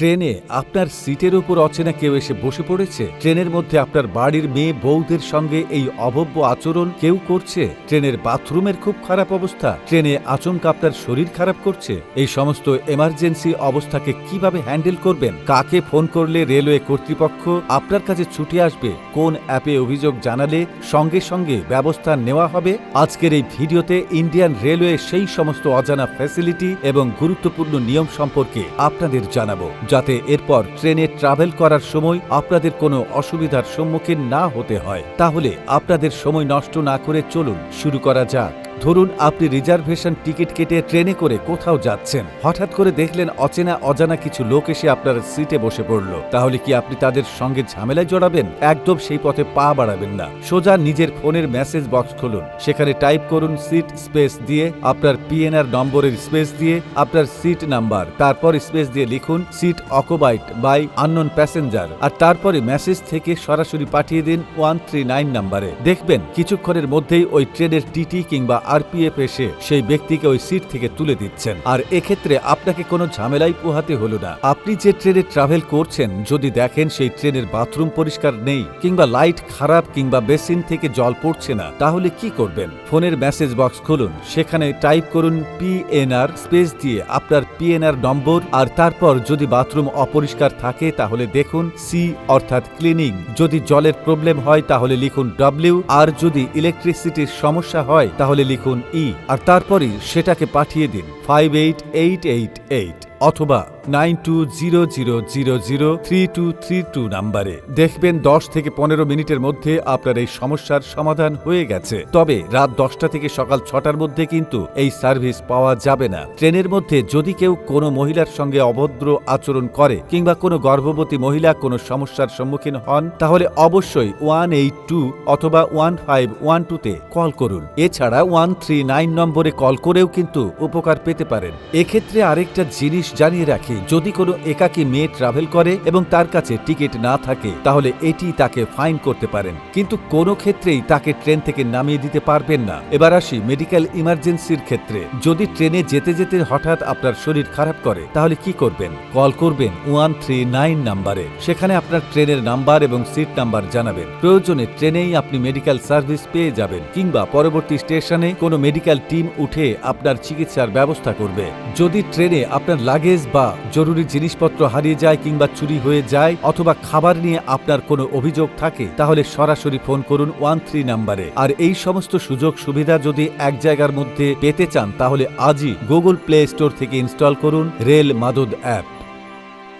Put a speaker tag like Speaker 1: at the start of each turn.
Speaker 1: ট্রেনে আপনার সিটের উপর অচেনা কেউ এসে বসে পড়েছে? ট্রেনের মধ্যে আপনার বাড়ির মেয়ে বউদের সঙ্গে এই অভব্য আচরণ কেউ করছে? ট্রেনের বাথরুমের খুব খারাপ অবস্থা? ট্রেনে আচমকা আপনার শরীর খারাপ করছে? এই সমস্ত এমার্জেন্সি অবস্থাকে কীভাবে হ্যান্ডেল করবেন? কাকে ফোন করলে রেলওয়ে কর্তৃপক্ষ আপনার কাছে ছুটে আসবে? কোন অ্যাপে অভিযোগ জানালে সঙ্গে সঙ্গে ব্যবস্থা নেওয়া হবে? আজকের এই ভিডিওতে ইন্ডিয়ান রেলওয়ে সেই সমস্ত অজানা ফ্যাসিলিটি এবং গুরুত্বপূর্ণ নিয়ম সম্পর্কে আপনাদের জানাব। যাতে এরপর ট্রেনে ট্রাভেল করার সময় আপনাদের কোনো অসুবিধার সম্মুখীন না হতে হয়। তাহলে আপনাদের সময় নষ্ট না করে চলুন, শুরু করা যাক। ধরুন আপনি রিজার্ভেশন টিকিট কেটে ট্রেনে করে কোথাও যাচ্ছেন। হঠাৎ করে দেখলেন অচেনা অজানা কিছু লোক এসে আপনার সিটে বসে পড়ল। তাহলে কি আপনি তাদের সঙ্গে ঝামেলায় জড়াবেন? একদম সেই পথে পা বাড়াবেন না। সোজা নিজের ফোনের মেসেজ বক্স খুলুন। সেখানে টাইপ করুন সিট স্পেস দিয়ে আপনার পিএনআর নম্বরের স্পেস দিয়ে আপনার সিট নাম্বার। তারপর স্পেস দিয়ে লিখুন seat occupied by unknown passenger. আর তারপরে মেসেজ থেকে সরাসরি পাঠিয়ে দিন ওয়ান থ্রি নাইন নাম্বারে। দেখবেন কিছুক্ষণের মধ্যেই ওই ট্রেনের টিটি কিংবা আরপিএফ এসে সেই ব্যক্তিকে ওই সিট থেকে তুলে দিচ্ছেন। আর এক্ষেত্রে আপনাকে কোনো ঝামেলাই পোহাতে হলো না। আপনি যে ট্রেনে ট্রাভেল করছেন, যদি দেখেন সেই ট্রেনের বাথরুম পরিষ্কার নেই, কিংবা লাইট খারাপ, কিংবা বেসিন থেকে জল পড়ছে না, তাহলে কি করবেন? ফোনের মেসেজ বক্স খুলুন, সেখানে টাইপ করুন পিএনআর স্পেস দিয়ে আপনার পিএনআর নম্বর, আর তারপর যদি বাথরুম অপরিষ্কার থাকে, তাহলে দেখুন সি অর্থাৎ ক্লিনিং যদি জলের প্রবলেম হয়, তাহলে লিখুন ডব্লিউ আর যদি ইলেকট্রিসিটির সমস্যা হয়, তাহলে লিখুন ই আর তারপরই সেটাকে পাঠিয়ে দিন five eight eight eight eight অথবা nine two zero zero zero zero three two three two নাম্বারে। দেখবেন দশ থেকে পনেরো মিনিটের মধ্যে আপনার এই সমস্যার সমাধান হয়ে গেছে। তবে রাত দশটা থেকে সকাল ছটার মধ্যে কিন্তু এই সার্ভিস পাওয়া যাবে না। ট্রেনের মধ্যে যদি কেউ কোনো মহিলার সঙ্গে অভদ্র আচরণ করে কিংবা কোনো গর্ভবতী মহিলা কোনো সমস্যার সম্মুখীন হন, তাহলে অবশ্যই ওয়ান এইট টু অথবা ওয়ান ফাইভ ওয়ান টুতে কল করুন। এছাড়া ওয়ান থ্রি নাইন নম্বরে কল করেও কিন্তু উপকার পেতে পারেন। এক্ষেত্রে আরেকটা জিনিস জানিয়ে রাখি যদি কোনো একাকী মেয়ে ট্রাভেল করে এবং তার কাছে টিকিট না থাকে, তাহলে এটি তাকে ফাইন করতে পারেন। কিন্তু কোনো ক্ষেত্রেই তাকে ট্রেন থেকে নামিয়ে দিতে পারবেন না। এবার আসি মেডিকেল ইমার্জেন্সির ক্ষেত্রে। যদি ট্রেনে যেতে যেতে হঠাৎ আপনার শরীর খারাপ করে, তাহলে কি করবেন? কল করবেন ওয়ান থ্রি নাইন নাম্বারে। সেখানে আপনার ট্রেনের নাম্বার এবং সিট নাম্বার জানাবেন। প্রয়োজনে ট্রেনেই আপনি মেডিকেল সার্ভিস পেয়ে যাবেন কিংবা পরবর্তী স্টেশনে কোনো মেডিকেল টিম উঠে আপনার চিকিৎসার ব্যবস্থা করবে। যদি ট্রেনে আপনার লাগেজ বা জরুরি জিনিসপত্র হারিয়ে যায় কিংবা চুরি হয়ে যায় অথবা খাবার নিয়ে আপনার কোনো অভিযোগ থাকে, তাহলে সরাসরি ফোন করুন ওয়ান থ্রি নাম্বারে। আর এই সমস্ত সুযোগ সুবিধা যদি এক জায়গার মধ্যে পেতে চান, তাহলে আজই গুগল প্লে স্টোর থেকে ইনস্টল করুন রেল মাদুদ অ্যাপ।